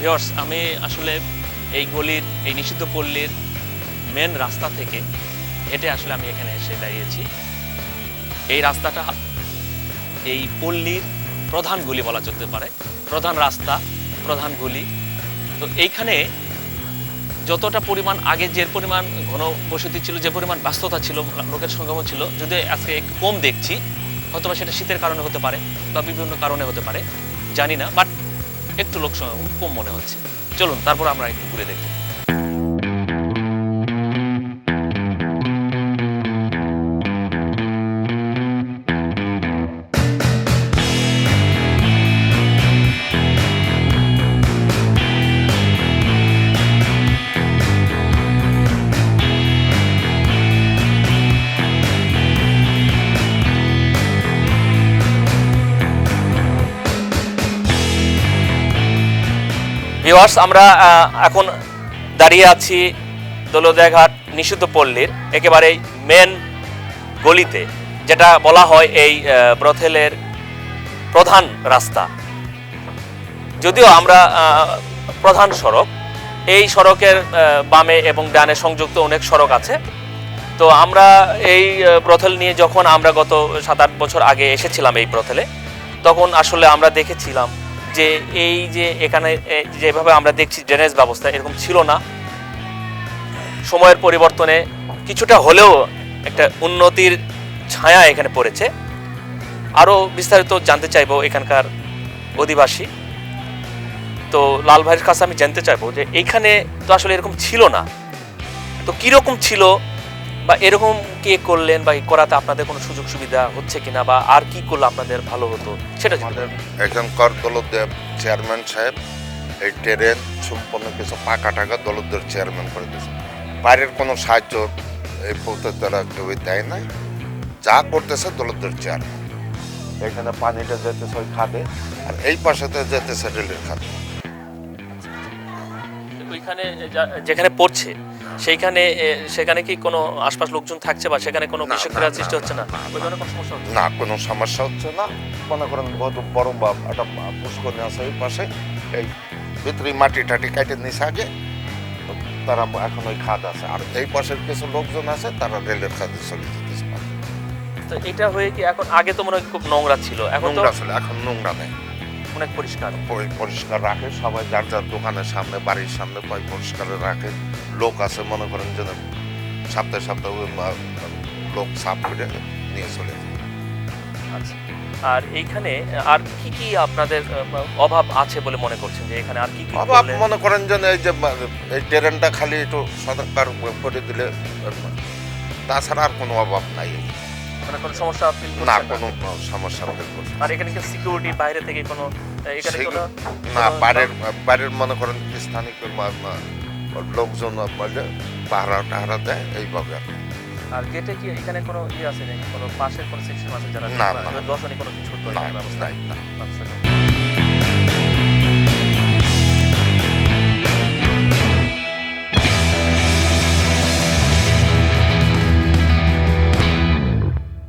Viewers আমি আসলে এই গলির, এই নিষিদ্ধ পল্লীর মেন রাস্তা থেকে হেঁটে আসলে আমি এখানে এসে দাঁড়িয়েছি। এই রাস্তাটা এই পল্লীর প্রধান গলি বলা যেতে পারে। প্রধান রাস্তা, প্রধান গলি। তো এইখানে যতটা পরিমাণ আগে যে পরিমাণ ঘন বসতি ছিল, যে পরিমাণ ব্যস্ততা ছিল, লোকের সঙ্গম ছিল, যদি আজকে একটু কম দেখছি, হয়তোবা সেটা শীতের কারণে হতে পারে বা বিভিন্ন কারণে হতে পারে, জানি না। বাট একটু লোক কম মনে হচ্ছে। চলুন তারপর আমরা একটু ঘুরে দেখি। ভিওয়ার্স আমরা এখন দাঁড়িয়ে আছি দোলদিয়াঘাট নিষিদ্ধ পল্লীর একেবারে মেন গলিতে, যেটা বলা হয় এই ব্রথেলের প্রধান রাস্তা। যদিও আমরা প্রধান সড়ক, এই সড়কের বামে এবং ডানে সংযুক্ত অনেক সড়ক আছে। তো আমরা এই ব্রথেল নিয়ে যখন আমরা গত সাত আট বছর আগে এসেছিলাম এই ব্রথেলে তখন আসলে আমরা দেখেছিলাম যে এই যে এখানে যেভাবে আমরা দেখছি ড্রেনেজ ব্যবস্থা এরকম ছিল না। সময়ের পরিবর্তনে কিছুটা হলেও একটা উন্নতির ছায়া এখানে পড়েছে। আরও বিস্তারিত জানতে চাইব এখানকার অধিবাসী। তো লাল ভাইয়ের কাছে আমি জানতে চাইব যে এইখানে তো আসলে এরকম ছিল না। তো কীরকম ছিল বা এরকম কে করলেন বা করাতে আপনাদের কোনো সুযোগ সুবিধা হচ্ছে কিনা বা আর কি করলে আপনাদের ভালো হতো সেটা আমাদের এখানকার দলদের চেয়ারম্যান সাহেব এই ট্রেন সম্পূর্ণ কিছু পাকা টাকা দলদের চেয়ারম্যান করে দিয়েছে। বাইরের কোনো সাহায্য এই পথের দ্বারা কেউ দেয় নাই। যা করতেছে দলদের চেয়ারম্যান। এখানে পানিটা যেতেছে ওই খাদে আর এই পাশেতে যেতেছে রেলের খাদে ওইখানে যেখানে পড়ছে। সেইখানে সেখানে কি কোনো আশপাশ লোকজন থাকছে বা সেখানে কোনো না, সৃষ্টি হচ্ছে না? ওই ধরনের কোনো সমস্যা হচ্ছে? না? কোনো সমস্যা হচ্ছে না। মনে করেন বহুত বড় বা একটা পুষ্করণী আছে ওই পাশে এই ভিতরে মাটি টাটি কাটে নিছে আগে। তারা এখন ওই খাদ আছে। আর এই পাশের কিছু লোকজন আছে তারা রেলের খাদে চলে যেতেছে তো এটা হয়ে কি এখন আগে তো মনে হয় খুব নোংরা ছিল। এখন নোংরা ছিল এখন নোংরা নেই। অনেক পরিষ্কার। পরিষ্কার রাখে সবাই যার যার দোকানের সামনে বাড়ির সামনে পয় পরিষ্কার রাখে। লোক আছে মনে করেন যে সপ্তাহে সপ্তাহে লোক সাফ করে নিয়ে চলে যায়। আচ্ছা। আর এইখানে আর কি কি আপনাদের অভাব আছে বলে মনে করছেন যে এখানে আর কি কি অভাব মনে করেন যে এই যে এই ট্রেনটা খালি একটু সরকার করে দিলে তাছাড়া আর কোনো অভাব নাই। মানে কোনো সমস্যা feel না কোনো সমস্যা ফিল করছেন আর এখানে কি সিকিউরিটি বাইরে থেকে কোনো এখানে কোনো না বাইরের বাইরের মনে করেন মা- লোকজন পাহারা টাহারা দেয় এইভাবে আর। গেটে কি এখানে কোনো ইয়ে আছে নাকি কোনো পাশের কোনো সেকশন আছে যারা না। দর্শনী কোনো কিছু না ব্যবস্থা না আচ্ছা।